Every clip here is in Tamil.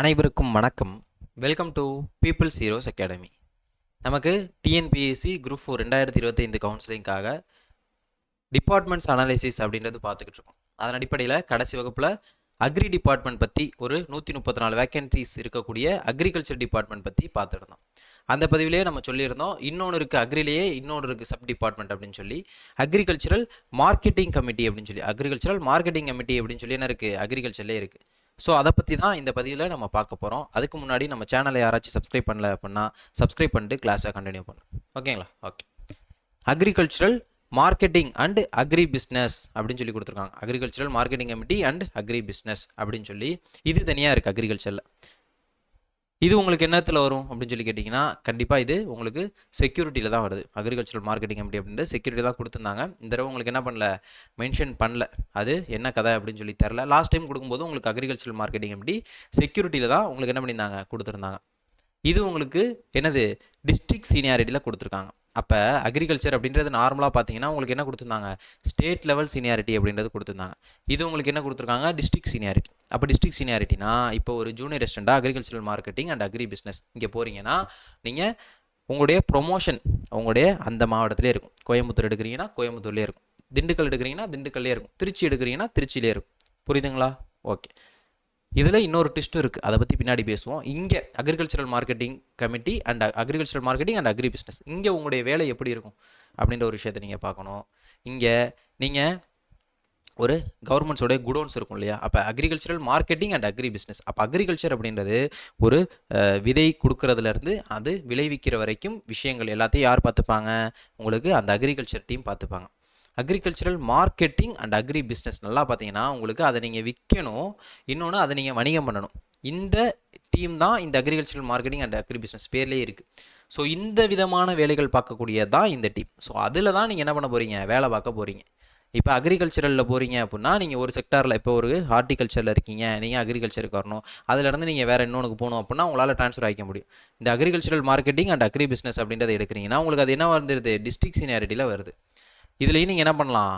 அனைவருக்கும் வணக்கம். Welcome to peoples heroes academy நமக்கு T N P S C group four ரெண்டாயிரத்தி இருபத்தைந்து கவுன்சிலிங்காக டிபார்ட்மெண்ட்ஸ் அனாலிசிஸ் அப்படின்றது பார்த்துக்கிட்டு இருக்கோம். அதன் அடிப்படையில் கடைசி வகுப்பில் அக்ரி டிபார்ட்மெண்ட் பற்றி ஒரு நூற்றி முப்பத்தி நாலு வேக்கன்சிஸ் இருக்கக்கூடிய அக்ரிகல்ச்சர் டிபார்ட்மெண்ட் பற்றி பார்த்துருந்தோம். அந்த பதிவிலேயே நம்ம சொல்லியிருந்தோம் இன்னொன்று இருக்குது அக்ரிலேயே இன்னொன்று இருக்குது சப் டிபார்ட்மெண்ட் அப்படின்னு சொல்லி. அக்ரிகல்ச்சரல் மார்க்கெட்டிங் கமிட்டி அப்படின்னு சொல்லி. அக்ரிகல்ச்சரல் மார்க்கெட்டிங் கமிட்டி அப்படின்னு சொல்லி என்ன இருக்குது அக்ரிகல்ச்சர்லேயே இருக்குது ஸோ அதை பற்றி தான் இந்த பதிவில் நம்ம பார்க்க போகிறோம் அதுக்கு முன்னாடி நம்ம சேனலை யாராச்சும் சப்ஸ்கிரைப் பண்ணல அப்படின்னா சப்ஸ்கிரைப் பண்ணிட்டு கிளாஸை கண்டினியூ பண்ணும் ஓகேங்களா? Okay. Agricultural marketing and agri business அப்படின்னு சொல்லி கொடுத்துருக்காங்க. Agricultural marketing committee and agri business அப்படின்னு சொல்லி இது தனியாக இருக்குது அக்ரிகல்ச்சரில் இது உங்களுக்கு என்னத்தில் வரும் அப்படின்னு சொல்லி கேட்டிங்கன்னா கண்டிப்பாக இது உங்களுக்கு செக்யூரிட்டியில் தான் வருது. அக்ரிகல்ச்சரல் மார்க்கெட்டிங் அப்படி அப்படின்ட்டு செக்யூரிட்டி தான் கொடுத்துருந்தாங்க. இந்த தடவை உங்களுக்கு என்ன பண்ணல? மென்ஷன் பண்ணல. அது என்ன கதை அப்படின்னு சொல்லி தெரில லாஸ்ட் டைம் கொடுக்கும்போது உங்களுக்கு அக்ரிகல்ச்சரல் மார்க்கெட்டிங் அப்படி செக்யூரிட்டியில் தான் உங்களுக்கு என்ன பண்ணியிருந்தாங்க? கொடுத்துருந்தாங்க. இது உங்களுக்கு என்னது? டிஸ்ட்ரிக்ட் சீனியாரிட்டியில் கொடுத்துருக்காங்க. அப்போ அக்ரிகல்ச்சர் அப்படின்றது நார்மலாக பார்த்தீங்கன்னா உங்களுக்கு என்ன கொடுத்துருந்தாங்க? ஸ்டேட் லெவல் சீனியாரிட்டி அப்படின்றது கொடுத்துருந்தாங்க. இது உங்களுக்கு என்ன கொடுத்துருக்காங்க? டிஸ்ட்ரிக் சீனியாரிட்டி அப்போ டிஸ்ட்ரிக் சீனியாரிட்டினா இப்போ ஒரு junior ரெஸ்டண்டாக agricultural marketing and agri business இங்கே போகிறீங்கன்னா நீங்கள் உங்களுடைய ப்ரொமோஷன் உங்களுடைய அந்த மாவட்டத்திலே இருக்கும். கோயம்புத்தூர் எடுக்கிறீங்கன்னா கோயம்புத்தூர்லேயே இருக்கும். திண்டுக்கல் எடுக்கிறீங்கன்னா திண்டுக்கல்லே இருக்கும். திருச்சி எடுக்கிறீங்கன்னா திருச்சியிலே இருக்கும். புரியுதுங்களா? ஓகே இதில் இன்னொரு டிஸ்ட்டும் இருக்குது அதை பற்றி பின்னாடி பேசுவோம். இங்கே agricultural marketing committee and agricultural marketing and agri business இங்கே உங்களுடைய வேலை எப்படி இருக்கும்? அப்படின்ற ஒரு விஷயத்தை நீங்கள் பார்க்கணும். இங்கே நீங்கள் ஒரு கவர்மெண்ட்ஸோடைய குடோன்ஸ் இருக்கும் இல்லையா? அப்போ agricultural marketing and agri business அப்போ அக்ரிகல்ச்சர் அப்படின்றது ஒரு விதை கொடுக்கறதுலேருந்து அது விளைவிக்கிற வரைக்கும் விஷயங்கள் எல்லாத்தையும் யார் பார்த்துப்பாங்க? உங்களுக்கு அந்த அக்ரிகல்ச்சர் டீம் பார்த்துப்பாங்க. Agricultural marketing and agri business நல்லா பார்த்தீங்கன்னா உங்களுக்கு அதை நீங்கள் விற்கணும் இன்னொன்று அதை நீங்கள் வணிகம் பண்ணணும். இந்த டீம் தான் இந்த agricultural marketing and agri business பேர்லேயே இருக்குது ஸோ இந்த விதமான வேலைகள் பார்க்கக்கூடியது தான் இந்த டீம் ஸோ அதில் தான் நீங்கள் என்ன பண்ண போகிறீங்க வேலை பார்க்க போகிறீங்க இப்போ அக்ரிகல்ச்சரலில் போகிறீங்க அப்படின்னா நீங்கள் ஒரு செக்டாரில் இப்போ ஒரு ஹார்டிகல்ச்சரில் இருக்கீங்க. நீங்கள் அக்ரிகல்ச்சருக்கு வரணும். அதுலேருந்து நீங்கள் வேறு இன்னொன்றுக்கு போகணும் அப்படின்னா உங்களால் ட்ரான்ஸ்ஃபர் ஆகிக்க முடியும். இந்த agricultural marketing and agri business அப்படின்றத எடுக்கிறீங்கன்னா உங்களுக்கு அது என்ன வந்துடுது டிஸ்ட்ரிக்ட் சீனியாரிட்டியில் வருது. இதுலேயும் நீங்கள் என்ன பண்ணலாம்?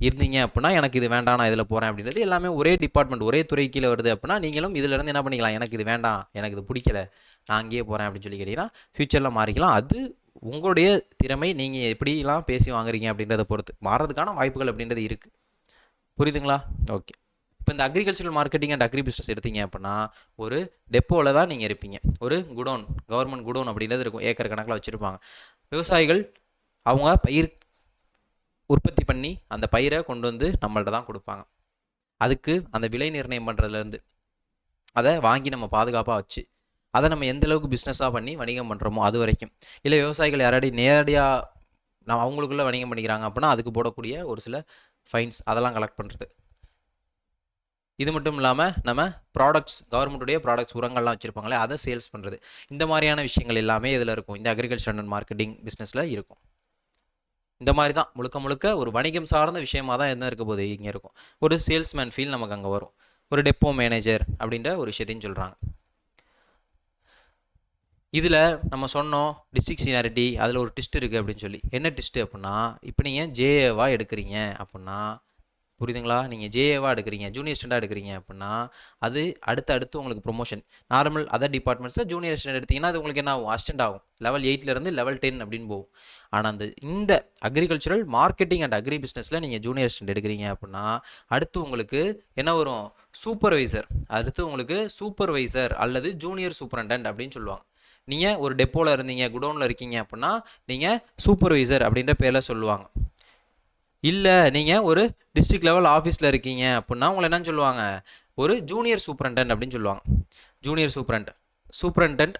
இருந்தீங்க அப்படின்னா எனக்கு இது வேண்டாம் நான் இதில் போகிறேன் அப்படின்றது எல்லாமே ஒரே டிபார்ட்மெண்ட் ஒரே துறை கீழே வருது அப்படின்னா நீங்களும் இதிலேருந்து என்ன பண்ணிக்கலாம்? எனக்கு இது வேண்டாம் எனக்கு இது பிடிக்கல நான் அங்கேயே போகிறேன் அப்படின்னு சொல்லி கேட்டிங்கன்னா ஃப்யூச்சரில் மாறிக்கலாம். அது உங்களுடைய திறமை நீங்கள் எப்படிலாம் பேசி வாங்குறீங்க அப்படின்றத பொறுத்து. மாறதுக்கான வாய்ப்புகள் அப்படின்றது இருக்குது புரியுதுங்களா? ஓகே இப்போ இந்த agricultural marketing and agri business எடுத்தீங்க அப்படின்னா ஒரு டெப்போவில் தான் நீங்கள் இருப்பீங்க. ஒரு குடோன் கவர்மெண்ட் குடோன் அப்படின்றது இருக்கும். ஏக்கர் கணக்கில் வச்சுருப்பாங்க. விவசாயிகள் அவங்க பயிர் உற்பத்தி பண்ணி அந்த பயிரை கொண்டு வந்து நம்மள்ட்ட தான் கொடுப்பாங்க. அதுக்கு அந்த விலை நிர்ணயம் பண்ணுறதுலேருந்து அதை வாங்கி நம்ம பாதுகாப்பாக வச்சு அதை நம்ம எந்த அளவுக்கு பிஸ்னஸாக பண்ணி வணிகம் பண்ணுறோமோ அது வரைக்கும். இல்லை விவசாயிகள் யாராடி நேரடியாக நம்ம அவங்களுக்குள்ள வணிகம் பண்ணிக்கிறாங்க அப்படின்னா அதுக்கு போடக்கூடிய ஒரு சில ஃபைன்ஸ் அதெல்லாம் கலெக்ட் பண்ணுறது இது மட்டும் இல்லாமல் நம்ம ப்ராடக்ட்ஸ் கவர்மெண்ட்டுடைய ப்ராடக்ட்ஸ் உரங்கள்லாம் வச்சுருப்பாங்களே அதை சேல்ஸ் பண்ணுறது இந்த மாதிரியான விஷயங்கள் எல்லாமே இதில் இருக்கும். இந்த அக்ரிகல்ச்சர் அண்ட் மார்க்கெட்டிங் பிஸ்னஸில் இருக்கும். இந்த மாதிரி தான் முழுக்க முழுக்க ஒரு வணிகம் சார்ந்த விஷயமாக தான் என்ன இருக்க போது இங்கே இருக்கும். ஒரு சேல்ஸ்மேன் ஃபீல் நமக்கு அங்கே வரும். ஒரு டெப்போ மேனேஜர் அப்படின்ற ஒரு விஷயத்தையும் சொல்கிறாங்க இதில் நம்ம சொன்னோம் டிஸ்ட்ரிக் சீனாரிட்டி அதில் ஒரு டிஸ்ட் இருக்குது அப்படின்னு சொல்லி. என்ன டிஸ்ட் அப்படின்னா இப்போ நீங்கள் ஜேஏவாக எடுக்கிறீங்க அப்படின்னா புரியுதுங்களா? நீங்கள் ஜேஏவாக எடுக்கிறீங்க ஜூனியர் ஸ்டாண்டாக எடுக்கிறீங்க அப்படின்னா அது அடுத்து அடுத்து உங்களுக்கு ப்ரொமோஷன் நார்மல் அதர் டிபார்ட்மெண்ட்ஸில் ஜூனியர் ஸ்டாண்ட் எடுத்தீங்கன்னா அது உங்களுக்கு என்ன ஆகும்? அஸ்டண்ட் ஆகும். லெவல் எயிட்லேருந்து லெவல் டென் அப்படின்னு போகும். ஆனால் அந்த இந்த அக்ரிகல்ச்சரல் மார்க்கெட்டிங் அண்ட் அக்ரி பிஸ்னஸில் நீங்கள் ஜூனியர் ஸ்டாண்ட் எடுக்கிறீங்க அப்படின்னா அடுத்து உங்களுக்கு என்ன வரும்? சூப்பர்வைசர் அடுத்து உங்களுக்கு சூப்பர்வைசர் அல்லது ஜூனியர் சூப்பரண்டன்ட் அப்படின்னு சொல்லுவாங்க. நீங்கள் ஒரு டெப்போவில் இருந்தீங்க குடோனில் இருக்கீங்க அப்படின்னா நீங்கள் சூப்பர்வைசர் அப்படின்ற பேரில் சொல்லுவாங்க. இல்லை நீங்கள் ஒரு டிஸ்ட்ரிக்ட் லெவல் ஆஃபீஸில் இருக்கீங்க அப்படின்னா உங்களை என்னன்னு சொல்லுவாங்க? ஒரு ஜூனியர் சூப்ரண்டன்ட் அப்படின்னு சொல்லுவாங்க. ஜூனியர் சூப்பரண்ட் சூப்ரண்டன்ட்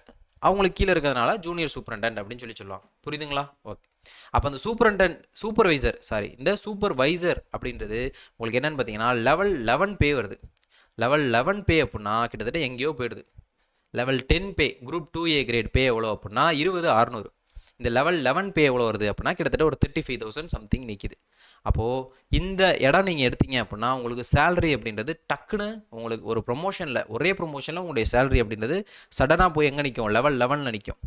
அவங்களுக்கு கீழே இருக்கிறதுனால ஜூனியர் சூப்பரண்டன்ட் அப்படின்னு சொல்லி சொல்லுவாங்க. புரியுதுங்களா? ஓகே அப்போ அந்த சூப்பரண்டன்ட் சூப்பர்வைசர் சாரி இந்த சூப்பர்வைசர் அப்படின்றது உங்களுக்கு என்னென்னு பார்த்தீங்கன்னா லெவல் லெவன் பே வருது. லெவல் லெவன் பே அப்படின்னா கிட்டத்தட்ட எங்கேயோ போயிடுது. Level ten pay group two A grade pay எவ்வளோ அப்படின்னா இருபது அறநூறு. இந்த லெவல் லெவன் பே எவ்வளோ வருது அப்படின்னா கிட்டத்தட்ட ஒரு தேர்ட்டி ஃபைவ் தௌசண்ட் சம்திங் நிற்கிது அப்போது இந்த இடம் நீங்கள் எடுத்தீங்க அப்படின்னா உங்களுக்கு சேலரி அப்படின்றது டக்குன்னு உங்களுக்கு ஒரு ப்ரொமோஷனில் ஒரே ப்ரொமோஷனில் உங்களுடைய சேலரி அப்படின்றது சடனாக போய் எங்கே நிற்கும் லெவல் லெவனில் நிற்கும்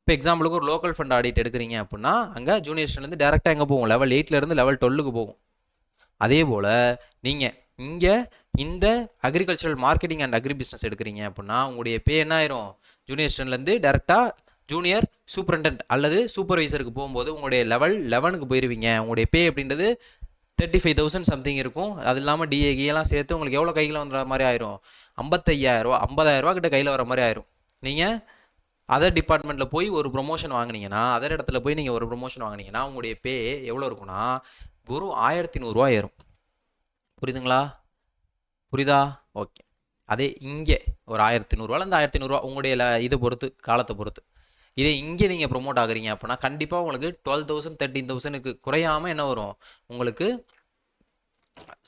இப்போ எக்ஸாம்பிளுக்கு ஒரு லோக்கல் ஃபண்ட் ஆடிட் எடுக்கிறீங்க அப்படின்னா அங்கே ஜூனியர்ஸ்லேருந்து டேரெக்டாக எங்கே போகும்? லெவல் எயிட்லேருந்து லெவல் டுவெல்லுக்கு போகும். அதே போல் நீங்கள் இங்கே இந்த agricultural marketing and agri business எடுக்கிறீங்க அப்படின்னா உங்களுடைய பே என்ன ஆயிரும் ஜூனியர் ஸ்டன்லேருந்து டேரெக்டாக ஜூனியர் சூப்பரண்டன்ட் அல்லது சூப்பர்வைசருக்கு போகும்போது உங்களுடைய லெவல் லெவனுக்கு போயிருவீங்க. உங்களுடைய பே அப்படின்றது தேர்ட்டி ஃபைவ் தௌசண்ட் சம்திங் இருக்கும். அது இல்லாமல் டிஏ எல்லாம் சேர்த்து உங்களுக்கு எவ்வளோ கையில் வந்துற மாதிரி ஆயிரும்? ஐம்பத்தையாயிரரூவா ஐம்பதாயிரரூவா கிட்ட கையில் வர மாதிரி ஆயிரும். நீங்கள் அதர் டிபார்ட்மெண்ட்டில் போய் ஒரு ப்ரொமோஷன் வாங்குனீங்கன்னா அதர் இடத்துல போய் நீங்கள் ஒரு ப்ரொமோஷன் வாங்குனீங்கன்னா உங்களுடைய பே எவ்வளோ இருக்குன்னா வெறும் ஆயிரத்தி நூறுரூவா ஏறும். புரியுதுங்களா? புரியுதா? ஓகே அதே இங்கே ஒரு ஆயிரத்தி நூறுரூவாலேருந்து ஆயிரத்தி நூறுரூவா உங்களுடைய இதை பொறுத்து காலத்தை பொறுத்து. இதே இங்கே நீங்கள் ப்ரொமோட் ஆகுறீங்க அப்படின்னா கண்டிப்பாக உங்களுக்கு டுவெல் தௌசண்ட் தேர்ட்டீன் தௌசண்ட்க்கு குறையாமல் என்ன வரும்? உங்களுக்கு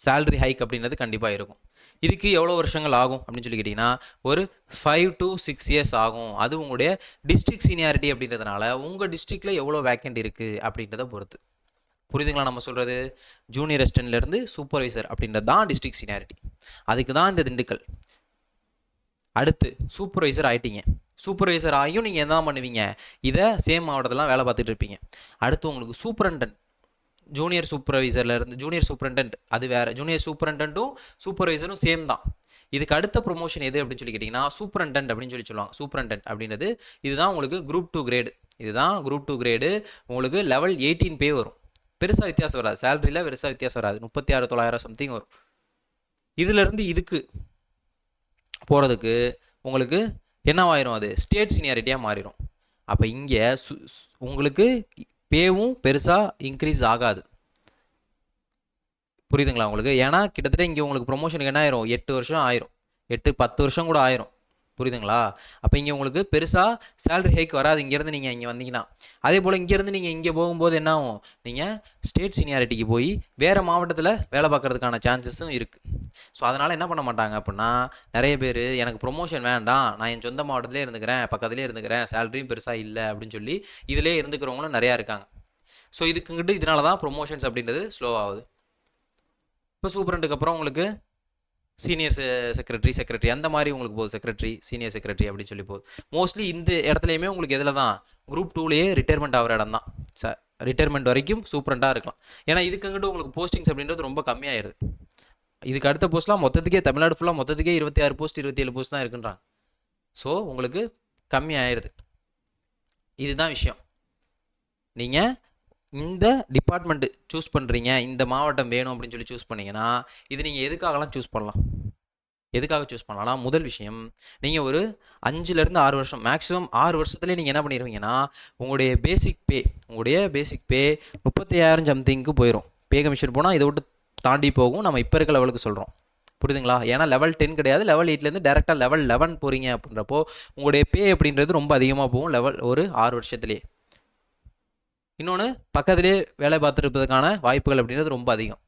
சேல்ரி ஹைக் அப்படின்றது கண்டிப்பாக இருக்கும். இதுக்கு எவ்வளோ வருஷங்கள் ஆகும் அப்படின்னு சொல்லி கேட்டிங்கன்னா ஒரு ஃபைவ் டு சிக்ஸ் இயர்ஸ் ஆகும். அது உங்களுடைய டிஸ்ட்ரிக்ட் சீனியாரிட்டி அப்படின்றதுனால உங்கள் டிஸ்ட்ரிக்டில் எவ்வளோ வேக்கண்ட் இருக்குது அப்படின்றத பொறுத்து. புரியுதுங்களா நம்ம சொல்கிறது ஜூனியர் அசிஸ்டன்ட்லேருந்து சூப்பர்வைசர் அப்படின்றது தான் டிஸ்ட்ரிக்ட் சீனியாரிட்டி அதுக்கு தான் இந்த திண்டுக்கல். அடுத்து சூப்பர்வைசர் ஆயிட்டீங்க. சூப்பர்வைசர் ஆகியும் நீங்கள் என்ன பண்ணுவீங்க? இதை சேம் மாவட்டத்திலாம் வேலை பார்த்துட்டு இருப்பீங்க அடுத்து உங்களுக்கு சூப்பரண்டன் ஜூனியர் சூப்பர்வைசரில் இருந்து ஜூனியர் சூப்பரண்டன்ட் அது வேறு. ஜூனியர் சூப்பரண்டன்ட்டும் சூப்பர்வைசரும் சேம் தான். இதுக்கு அடுத்த ப்ரொமோஷன் எது அப்படின்னு சொல்லி கேட்டிங்கன்னா சூப்பரண்டன்ட் அப்படின்னு சொல்லி சொல்லுவாங்க. சூப்பரண்டன்ட் அப்படின்றது இதுதான் உங்களுக்கு குரூப் டூ கிரேடு இதுதான் குரூப் டூ கிரேடு உங்களுக்கு லெவல் எயிட்டீன் பே வரும். பெருசாக வித்தியாசம் வராது. சேலரியில் பெருசாக வித்தியாசம் வராது. முப்பத்தி ஆறு தொள்ளாயிரம் சம்திங் வரும். இதுலேருந்து இதுக்கு போகிறதுக்கு உங்களுக்கு என்னவாயிரும் அது? ஸ்டேட் சீனியாரிட்டியாக மாறிடும் அப்போ இங்கே உங்களுக்கு பேவும் பெருசாக இன்க்ரீஸ் ஆகாது. புரியுதுங்களா உங்களுக்கு? ஏன்னா கிட்டத்தட்ட இங்கே உங்களுக்கு ப்ரொமோஷனுக்கு என்ன ஆயிரும்? எட்டு வருஷம் ஆயிரும். எட்டு பத்து வருஷம் கூட ஆயிரும். புரியுதுங்களா? அப்போ இங்கே உங்களுக்கு பெருசாக சேலரி ஹைக் வராது. இங்கேருந்து நீங்கள் இங்கே வந்தீங்கன்னா. அதே போல் இங்கேருந்து நீங்கள் இங்கே போகும்போது என்ன ஆகும்? நீங்கள் ஸ்டேட் சீனியாரிட்டிக்கு போய் வேறு மாவட்டத்தில் வேலை பார்க்கறதுக்கான சான்சஸும் இருக்குது ஸோ அதனால் என்ன பண்ண மாட்டாங்க அப்படின்னா நிறைய பேர் எனக்கு ப்ரொமோஷன் வேண்டாம். நான் என் சொந்த மாவட்டத்திலே இருந்துக்கிறேன். பக்கத்துலேயே இருந்துக்கிறேன். சேலரியும் பெருசாக இல்லை. அப்படின்னு சொல்லி இதிலே இருந்துக்கிறவங்களும் நிறையா இருக்காங்க. ஸோ இதுக்குங்கிட்டு இதனால தான் ப்ரொமோஷன்ஸ் அப்படின்றது ஸ்லோ ஆகுது. இப்போ சூப்பரண்ட்டுக்கு அப்புறம் உங்களுக்கு சீனியர் செக்ரட்டரி செக்ரட்டரி அந்த மாதிரி உங்களுக்கு போகுது செக்ரட்டரி சீனியர் செக்ரட்டரி அப்படின்னு சொல்லி போகுது. மோஸ்ட்லி இந்த இடத்துலையுமே உங்களுக்கு எதில் தான் குரூப் டூலேயே ரிட்டையர்மெண்ட் ஆகிற இடம் தான். ச ரிட்டையர்மெண்ட் வரைக்கும் சூப்பரண்டாக இருக்கலாம். ஏன்னா இதுக்குங்கிட்டு உங்களுக்கு போஸ்டிங்ஸ் அப்படின்றது ரொம்ப கம்மியாயிருது. இதுக்கு அடுத்த போஸ்ட்லாம் மொத்தத்துக்கே தமிழ்நாடு ஃபுல்லாக மொத்தத்துக்கே இருபத்தி ஆறு போஸ்ட் இருபத்தி ஏழு போஸ்ட் தான் இருக்குன்றாங்க. ஸோ உங்களுக்கு கம்மி ஆயிடுது இதுதான் விஷயம். நீங்கள் இந்த டிபார்ட்மெண்ட்டு சூஸ் பண்ணுறீங்க இந்த மாவட்டம் வேணும் அப்படின்னு சொல்லி சூஸ் பண்ணிங்கன்னா இது நீங்கள் எதுக்காகலாம் சூஸ் பண்ணலாம்? எதுக்காக சூஸ் பண்ணலாம்னா முதல் விஷயம். நீங்கள் ஒரு அஞ்சுலேருந்து ஆறு வருஷம் மேக்ஸிமம் ஆறு வருஷத்துலேயே நீங்கள் என்ன பண்ணிடுவீங்கன்னா உங்களுடைய பேசிக் பே உங்களுடைய பேசிக் பே முப்பத்தையாயிரம் சம்திங்க்கு போயிடும் பே கமிஷன் போனால் இதை விட்டு தாண்டி போகும். நம்ம இப்போ இருக்க லெவலுக்கு சொல்கிறோம் புரியுதுங்களா? ஏன்னா லெவல் டென் கிடையாது. லெவல் எயிட்லேருந்து டேரெக்டாக லெவல் லெவன் போகிறீங்க அப்படின்றப்போ உங்களுடைய பே அப்படின்றது ரொம்ப அதிகமாக போகும். லெவல் ஒரு ஆறு வருஷத்துலேயே. இன்னொன்று பக்கத்துலேயே வேலை பார்த்துருப்பதுக்கான வாய்ப்புகள் அப்படின்றது ரொம்ப அதிகம்.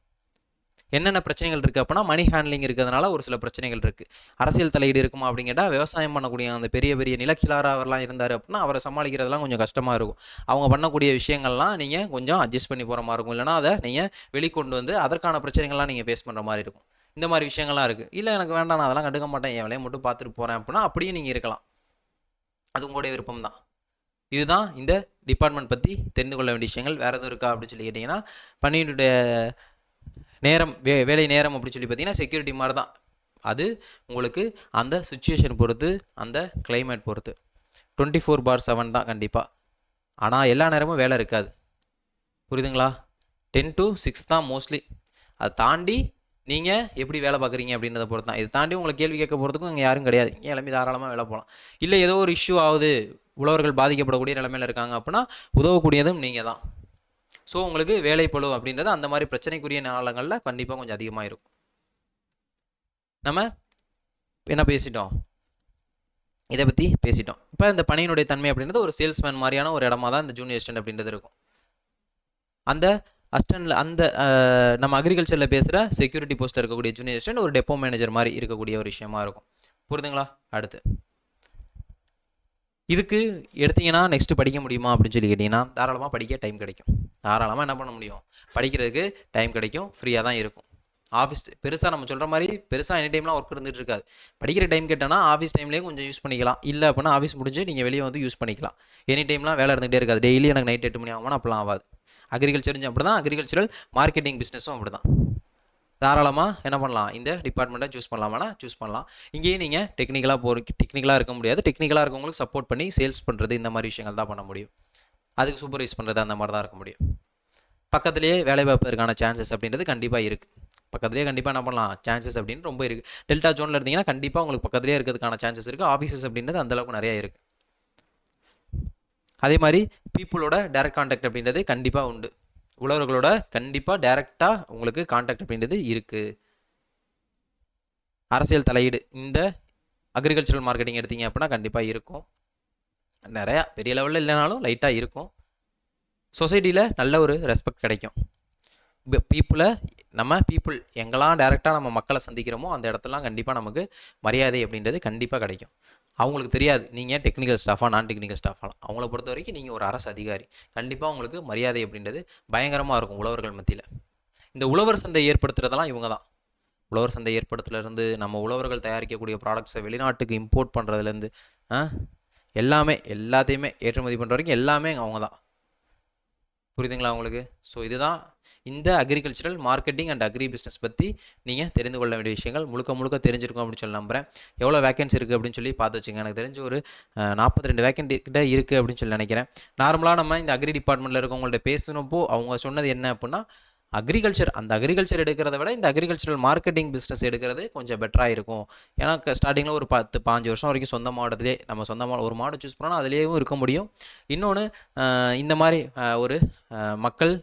என்னென்ன பிரச்சனைகள் இருக்குது அப்படின்னா மணி ஹேண்ட்லிங் இருக்கிறதுனால ஒரு சில பிரச்சனைகள் இருக்குது அரசியல் தலையீடு இருக்குமா அப்படின்னு கேட்டால் விவசாயம் பண்ணக்கூடிய அந்த பெரிய பெரிய நிலக்கிழாரா அவர்லாம் இருந்தார் அப்படின்னா அவரை சமாளிக்கிறதெல்லாம் கொஞ்சம் கஷ்டமாக இருக்கும். அவங்க பண்ணக்கூடிய விஷயங்கள்லாம் நீங்கள் கொஞ்சம் அட்ஜஸ்ட் பண்ணி போகிற மாதிரி இருக்கும். இல்லைனா அதை நீங்கள் வெளிக்கொண்டு வந்து அதற்கான பிரச்சனைகள்லாம் நீங்கள் ஃபேஸ் பண்ணுற மாதிரி இருக்கும். இந்த மாதிரி விஷயங்கள்லாம் இருக்குது இல்லை எனக்கு வேண்டாம் நான் அதெல்லாம் கண்டுக்க மாட்டேன். என் வேலையை மட்டும் பார்த்துட்டு போகிறேன் அப்படின்னா அப்படியும் நீங்கள் இருக்கலாம். அது உங்களுடைய விருப்பம் தான் இதுதான் இந்த டிபார்ட்மெண்ட் பற்றி தெரிந்து கொள்ள வேண்டிய விஷயங்கள். வேறு எதுவும் இருக்கா அப்படின்னு சொல்லி கேட்டிங்கன்னா பணியினுடைய நேரம் வே வேலை நேரம் அப்படின்னு சொல்லி பார்த்தீங்கன்னா செக்யூரிட்டி மாதிரி தான். அது உங்களுக்கு அந்த சுச்சுவேஷன் பொறுத்து அந்த கிளைமேட் பொறுத்து. டுவெண்ட்டி ஃபோர் பார் செவன் தான் கண்டிப்பாக ஆனால் எல்லா நேரமும் வேலை இருக்காது. புரியுதுங்களா? டென் டு சிக்ஸ் தான் மோஸ்ட்லி அதை தாண்டி நீங்கள் எப்படி வேலை பார்க்குறீங்க அப்படின்றத பொறுத்து தான். இதை தாண்டி உங்களை கேள்வி கேட்க போகிறதுக்கும் இங்கே யாரும் கிடையாது. இங்கே எல்லாமே தாராளமாக வேலை போகலாம். இல்லை ஏதோ ஒரு இஷ்யூ ஆகுது. உழவர்கள் பாதிக்கப்படக்கூடிய நிலமையில் இருக்காங்க அப்படின்னா உதவக்கூடியதும் நீங்கள் தான் ஸோ உங்களுக்கு வேலைப்பளு அப்படின்றது அந்த மாதிரி பிரச்சனைக்குரிய நாளங்களில் கண்டிப்பாக கொஞ்சம் அதிகமாக இருக்கும் நம்ம என்ன பேசிட்டோம்? இதை பற்றி பேசிட்டோம். இப்போ இந்த பணியினுடைய தன்மை அப்படின்றது ஒரு சேல்ஸ்மேன் மாதிரியான ஒரு இடமா தான் இந்த ஜூனியர் அசிஸ்டன்ட் அப்படின்றது இருக்கும். அந்த அஸ்டன்ல அந்த நம்ம அக்ரிகல்ச்சரில் பேசுகிற செக்யூரிட்டி போஸ்ட்டில் இருக்கக்கூடிய ஜூனியர் அசிஸ்டன்ட் ஒரு டெப்போ மேனேஜர் மாதிரி இருக்கக்கூடிய ஒரு விஷயமா இருக்கும். புரிதுங்களா? அடுத்து. இதுக்கு எடுத்தீங்கன்னா நெக்ஸ்ட்டு படிக்க முடியுமா அப்படின்னு சொல்லி கேட்டிங்கன்னா தாராளமாக படிக்க டைம் கிடைக்கும். தாராளமாக என்ன பண்ண முடியும்? படிக்கிறதுக்கு டைம் கிடைக்கும். ஃப்ரீயாக தான் இருக்கும். ஆஃபீஸ் பெருசாக நம்ம சொல்கிற மாதிரி பெருசாக எனி டைம்லாம் ஒர்க் இருந்துட்டு இருக்காது. படிக்கிற டைம் கேட்டோன்னா ஆஃபீஸ் டைம்லேயே கொஞ்சம் யூஸ் பண்ணிக்கலாம். இல்லை அப்படின்னா ஆஃபீஸ் முடிஞ்சு நீங்கள் வெளியே வந்து யூஸ் பண்ணிக்கலாம். எனி டைம்லாம் வேலை இருந்துகிட்டே இருக்காது. டெய்லி எனக்கு நைட் எட்டு மணி ஆகும்னா அப்பலாம் ஆகாது. அக்ரிகல்ச்சர் அப்படி தான் அக்ரிகல்ச்சரல் மார்க்கெட்டிங் பிஸ்னஸும் அப்படி தான் தாராளமாக என்ன பண்ணலாம்? இந்த டிபார்ட்மெண்ட்டை சூஸ் பண்ணலாமானா சூஸ் பண்ணலாம். இங்கேயும் நீங்கள் டெக்னிக்கலாக போகிற டெக்னிக்கலாக இருக்க முடியாது. டெக்னிக்கலாக இருக்கவங்களுக்கு சப்போர்ட் பண்ணி சேல்ஸ் பண்ணுறது இந்த மாதிரி விஷயங்கள் தான் பண்ண முடியும். அதுக்கு சூப்பர்வைஸ் பண்ணுறது அந்த மாதிரி தான் இருக்க முடியும். பக்கத்துலேயே வேலை வாய்ப்பதற்கான சான்சஸ் அப்படின்றது கண்டிப்பாக இருக்குது பக்கத்துலேயே கண்டிப்பாக என்ன பண்ணலாம்? சான்சஸ் அப்படின்னு ரொம்ப இருக்குது டெல்டா ஜோனில் இருந்தீங்கன்னா கண்டிப்பாக உங்களுக்கு பக்கத்துலேயே இருக்கிறதுக்கான சான்சஸ் இருக்குது ஆஃபீஸஸ் அப்படின்றது அந்தளவுக்கு நிறையா இருக்குது அதே மாதிரி பீப்புளோட டேரக்ட் கான்டாக்ட் அப்படின்றது கண்டிப்பாக உண்டு. உழவர்களோட கண்டிப்பாக டைரெக்டாக உங்களுக்கு கான்டாக்ட் அப்படின்றது இருக்குது அரசியல் தலையீடு இந்த அக்ரிகல்ச்சரல் மார்க்கெட்டிங் எடுத்தீங்க அப்படின்னா கண்டிப்பாக இருக்கும். நிறையா பெரிய லெவலில் இல்லைனாலும் லைட்டாக இருக்கும். சொசைட்டியில் நல்ல ஒரு ரெஸ்பெக்ட் கிடைக்கும். பீப்புளை நம்ம பீப்புள் எங்கெல்லாம் டேரெக்டாக நம்ம மக்களை சந்திக்கிறோமோ அந்த இடத்துலாம் கண்டிப்பாக நமக்கு மரியாதை அப்படின்றது கண்டிப்பாக கிடைக்கும். அவங்களுக்கு தெரியாது. நீங்கள் டெக்னிக்கல் ஸ்டாஃபாக நான் டெக்னிக்கல் ஸ்டாஃபாலாம் அவங்கள பொறுத்த வரைக்கும் நீங்கள் ஒரு அரசு அதிகாரி. கண்டிப்பாக உங்களுக்கு மரியாதை அப்படின்றது பயங்கரமாக இருக்கும் உழவர்கள் மத்தியில். இந்த உழவர் சந்தை ஏற்படுத்துகிறதெல்லாம் இவங்க தான். உழவர் சந்தை ஏற்படுத்துலேருந்து நம்ம உழவர்கள் தயாரிக்கக்கூடிய ப்ராடக்ட்ஸை வெளிநாட்டுக்கு இம்போர்ட் பண்ணுறதுலேருந்து எல்லாமே எல்லாத்தையுமே ஏற்றுமதி பண்ணுற வரைக்கும் எல்லாமே அவங்க தான். புரியுதுங்களா உங்களுக்கு? ஸோ இதுதான் இந்த agricultural marketing and agri business பற்றி நீங்கள் தெரிந்து கொள்ள வேண்டிய விஷயங்கள். முழுக்க முழுக்க தெரிஞ்சிருக்கும் அப்படின்னு சொல்லி நம்புகிறேன் எவ்வளோ வேகன்சி இருக்குது அப்படின்னு சொல்லி பார்த்து வச்சுங்க. எனக்கு தெரிஞ்ச ஒரு நாற்பத்தி ரெண்டு வேக்கன்டி கிட்ட இருக்குது அப்படின்னு சொல்லி நினைக்கிறேன். நார்மலாக நம்ம இந்த அக்ரி டிபார்ட்மெண்ட்டில் இருக்கவங்கள்ட்ட பேசினப்போ அவங்க சொன்னது என்ன அப்படின்னா அக்ரிகல்ச்சர் அந்த அக்ரிகல்ச்சர் எடுக்கிறத விட இந்த அக்ரிகல்ச்சரல் மார்க்கெட்டிங் பிஸ்னஸ் எடுக்கிறது கொஞ்சம் பெட்டராக இருக்கும். ஏன்னா ஸ்டார்டிங்கில் ஒரு பத்து பாஞ்சு வருஷம் வரைக்கும் சொந்த மாடத்திலே நம்ம சொந்த மா ஒரு மாடு சூஸ் பண்ணால் அதுலேயும் இருக்க முடியும். இன்னொன்று இந்த மாதிரி ஒரு மக்கள்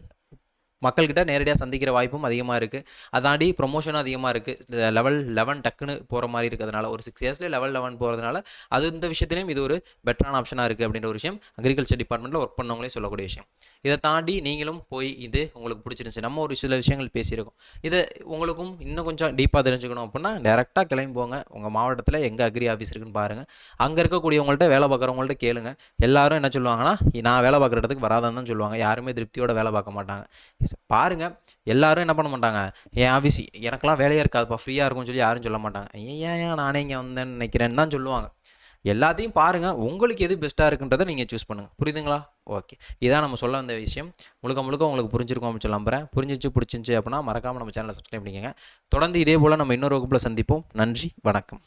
மக்கள்கிட்ட நேரடியாக சந்திக்கிற வாய்ப்பும் அதிகமாக இருக்குது அதாண்டி ப்ரொமோஷனும் அதிகமாக இருக்குது லெவல் லெவன் டக்குன்னு போகிற மாதிரி இருக்கிறதுனால ஒரு சிக்ஸ் இயர்ஸ்லேயே லெவல் லெவன் போகிறதுனால அது இந்த விஷயத்துலையும் இது ஒரு பெட்டரான ஆப்ஷனாக இருக்குது அப்படின்ற ஒரு விஷயம் அக்ரிகல்ச்சர் டிபார்ட்மெண்ட்டில் ஒர்க் பண்ணவங்களே சொல்லக்கூடிய விஷயம். இதை தாண்டி நீங்களும் போய் இது உங்களுக்கு பிடிச்சிருந்துச்சு. நம்ம ஒரு சில விஷயங்கள் பேசியிருக்கோம். இதை உங்களுக்கும் இன்னும் கொஞ்சம் டீப்பாக தெரிஞ்சுக்கணும் அப்படின்னா டேரெக்டாக கிளம்பி போங்க. உங்கள் மாவட்டத்தில் எங்கே அக்ரி ஆஃபீஸ் இருக்குன்னு பாருங்கள் அங்கே இருக்கக்கூடியவங்கள்ட்ட வேலை பார்க்குறவங்கள்ட்ட கேளுங்க. எல்லாரும் என்ன சொல்லுவாங்கன்னா நான் வேலை பார்க்குற இடத்துக்கு வராதான் தான் சொல்லுவாங்க. யாருமே திருப்தியோட வேலை பார்க்க மாட்டாங்க. பாருங்கள் எல்லாரும் என்ன பண்ண மாட்டாங்க? என் ஆஃபீஸ் எனக்கெல்லாம் வேலையாக இருக்காதுப்பா. ஃப்ரீயாக இருக்கும்னு சொல்லி யாரும் சொல்ல மாட்டாங்க. ஏன் ஏன் நானே இங்கே வந்தேன்னு நினைக்கிறேன்னு தான் சொல்லுவாங்க. எல்லாத்தையும் பாருங்கள் உங்களுக்கு எது பெஸ்ட்டாக இருக்குன்றதை நீங்கள் சூஸ் பண்ணுங்கள் புரியுதுங்களா? ஓகே இதான் நம்ம சொல்ல வந்த விஷயம். முழுக்க முழுக்க உங்களுக்கு புரிஞ்சிருக்கும் அப்படின்னு சொல்ல நம்புறேன். புரிஞ்சிச்சு பிடிச்சிருந்துச்சு அப்படின்னா மறக்காமல் நம்ம சேனலை சப்ஸ்கிரைப் பண்ணிக்கோங்க. தொடர்ந்து இதே போல் நம்ம இன்னொரு வகுப்பில் சந்திப்போம். நன்றி வணக்கம்.